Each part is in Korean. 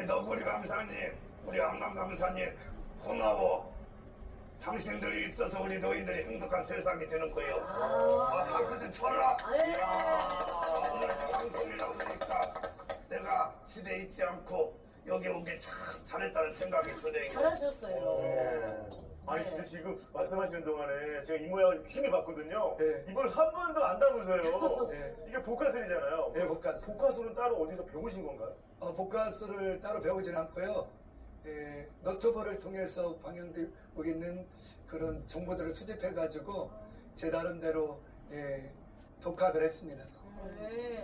우리 너구리 강사님, 우리 암남 강사님, 고마워. 당신들이 있어서 우리 노인들이 행복한 세상이 되는 거예요. 아, 박수 좀 쳐라. 예. 아, 오늘 방송이라고 보니까 내가 시대에 있지 않고 여기 오길 참 잘했다는 생각이 드네요. 잘하셨어요. 네. 아니 진짜 지금 말씀하시는 동안에 제가 이 모양을 힘이 봤거든요. 네. 이걸 한 번도 안 담으세요. 네. 이게 복화술이잖아요. 네, 복화술. 복화술은 따로 어디서 배우신 건가요? 어, 복가수를 따로 배우진 않고요. 예, 너튜브를 통해서 방영되고 있는 그런 정보들을 수집해가지고 제 나름대로 예, 독학을 했습니다. 네.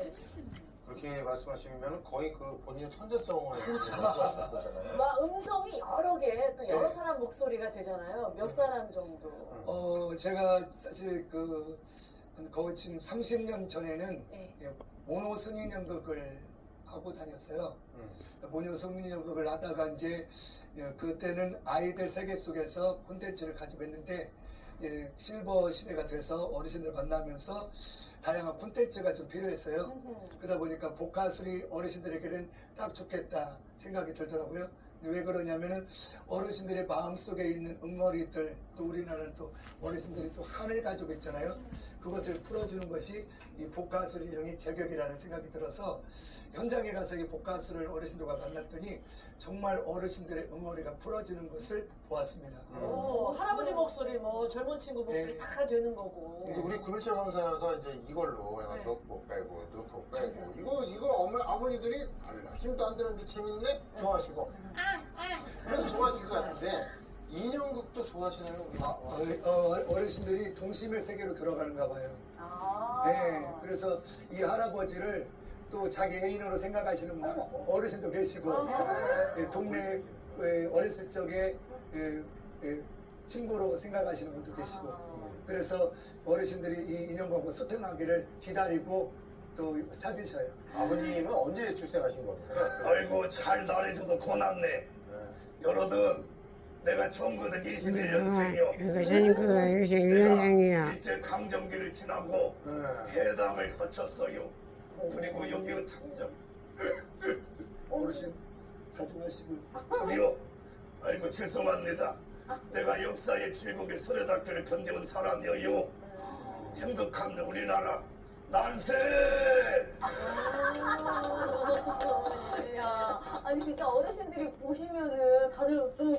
그렇게 말씀하시면 거의 그 본인의 천재성을 말씀하시는 거잖아요. 막 음성이 여러 개, 또 여러 네. 사람 목소리가 되잖아요. 몇 사람 정도. 어, 제가 사실 그, 한 거의 지금 30년 전에는 네. 예, 모노 승인 연극을 하고 다녔어요. 음. 모노 승인 연극을 하다가 이제 예, 그때는 아이들 세계 속에서 콘텐츠를 가지고 있는데 예, 실버 시대가 돼서 어르신들 만나면서 다양한 콘텐츠가 좀 필요했어요. 그러다 보니까 복화술이 어르신들에게는 딱 좋겠다 생각이 들더라고요. 왜 그러냐면은 어르신들의 마음속에 있는 응어리들 또 우리나라는 또 어르신들이 또 한을 가지고 있잖아요. 그것을 풀어주는 것이 이 인형이 제격이라는 생각이 들어서 현장에 가서 이 복화술을 어르신들과 만났더니 정말 어르신들의 응어리가 풀어지는 것을 보았습니다. 오, 할아버지 목소리, 뭐 젊은 친구 목소리 네. 다 되는 거고. 근데 우리 구민철 강사가 이제 이걸로 네. 넣고 빼고 넣고 빼고 이거 이거 어머 아버님들이 힘도 안 되는데 재밌네 좋아하시고 그래서 좋아하실 것 같은데 인형극도 좋아하시나요 우리? 아, 어, 어, 어르신들이 동심의 세계로 들어가는가 봐요. 아. 네, 그래서 이 할아버지를 또 자기 애인으로 생각하시는 분 어르신도 계시고, 예, 동네 예, 어렸을 적에 예, 예, 친구로 생각하시는 분도 계시고, 그래서 어르신들이 이 인형하고 소통하기를 기다리고 또 찾으셔요. 아버님은 언제 출생하신 거예요? 아이고 잘 잘해줘서 고맙네. 네. 여러분 내가 1921년생이요. 이것은 그 이것이 일년생이야. 일제 강점기를 지나고 네. 해당을 거쳤어요. 그리고 여기 탐정 어르신 자중하시고. 우리요. 아이고 죄송합니다. 내가 역사의 질곡의 서려닥들을 견뎌온 사람이요. 행복한 우리나라 난세. 야, 아니 진짜 어르신들이 보시면은 다들 저